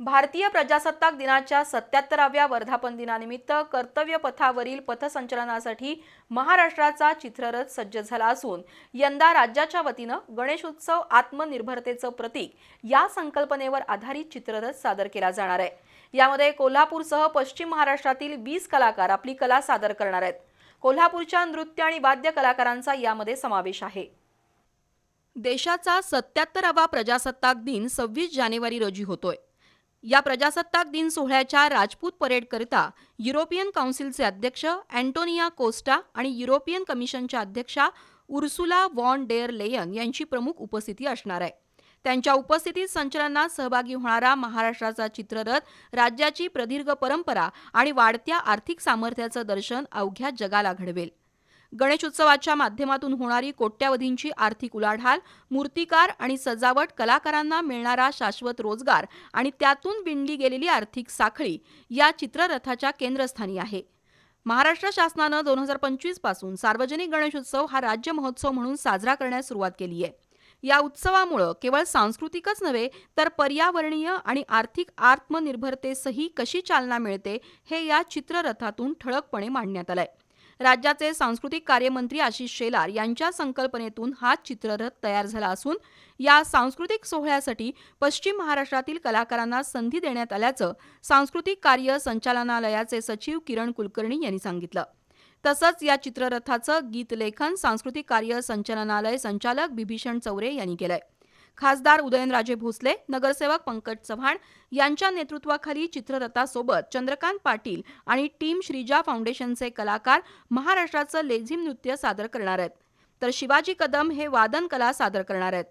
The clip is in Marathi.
भारतीय प्रजासत्ताक दिनाच्या सत्याहत्तराव्या वर्धापन दिनानिमित्त कर्तव्य पथावरील पथसंचलनासाठी महाराष्ट्राचा चित्ररथ सज्ज झाला असून यंदा राज्याच्या वतीनं गणेशोत्सव आत्मनिर्भरतेचं प्रतीक या संकल्पनेवर आधारित चित्ररथ सादर केला जाणार आहे. यामध्ये कोल्हापूरसह पश्चिम महाराष्ट्रातील वीस कलाकार आपली कला सादर करणार आहेत. कोल्हापूरच्या नृत्य आणि वाद्य कलाकारांचा यामध्ये समावेश आहे. देशाचा सत्याहत्तरावा प्रजासत्ताक दिन सव्वीस जानेवारी रोजी होतोय. या प्रजासत्ताक दिन सोहळ्याच्या राजपूत परेडकरिता युरोपियन काउन्सिलचे अध्यक्ष अँटोनिया कोस्टा आणि युरोपियन कमिशनच्या अध्यक्षा उर्सुला वॉन डेअर लेयन यांची प्रमुख उपस्थिती असणार आहे. त्यांच्या उपस्थितीत संचलनात सहभागी होणारा महाराष्ट्राचा चित्ररथ राज्याची प्रदीर्घ परंपरा आणि वाढत्या आर्थिक सामर्थ्याचं दर्शन अवघ्या जगाला घडवेल. गणेशोत्सवाच्या माध्यमातून होणारी कोट्यावधींची आर्थिक उलाढाल मूर्तिकार आणि सजावट कलाकारांना मिळणारा शाश्वत रोजगार आणि त्यातून विणली गेलेली आर्थिक साखळी या चित्ररथाच्या केंद्रस्थानी आहे. महाराष्ट्र शासनानं दोन हजार पंचवीसपासून सार्वजनिक गणेशोत्सव हा राज्य महोत्सव म्हणून साजरा करण्यास सुरुवात केली आहे. या उत्सवामुळं केवळ सांस्कृतिकच नव्हे तर पर्यावरणीय आणि आर्थिक आत्मनिर्भरतेसही कशी चालना मिळते हे या चित्ररथातून ठळकपणे मांडण्यात आलंय. राज्याचे सांस्कृतिक कार्यमंत्री आशिष शेलार यांच्या संकल्पनेतून हा चित्ररथ तयार झाला असून या सांस्कृतिक सोहळ्यासाठी पश्चिम महाराष्ट्रातील कलाकारांना संधी देण्यात आल्याचं सांस्कृतिक कार्य संचालनालयाचे सचिव किरण कुलकर्णी यांनी सांगितलं. तसंच या चित्ररथाचं गीतलेखन सांस्कृतिक कार्य संचालनालय संचालक बिभीषण चौरे यांनी केलंय. खासदार उदयनराजे भोसले नगरसेवक पंकज चव्हाण यांच्या नेतृत्वाखाली चित्ररथासोबत चंद्रकांत पाटील आणि टीम श्रीजा फाउंडेशनचे कलाकार महाराष्ट्राचं लेझिम नृत्य सादर करणार आहेत. तर शिवाजी कदम हे वादन कला सादर करणार आहेत.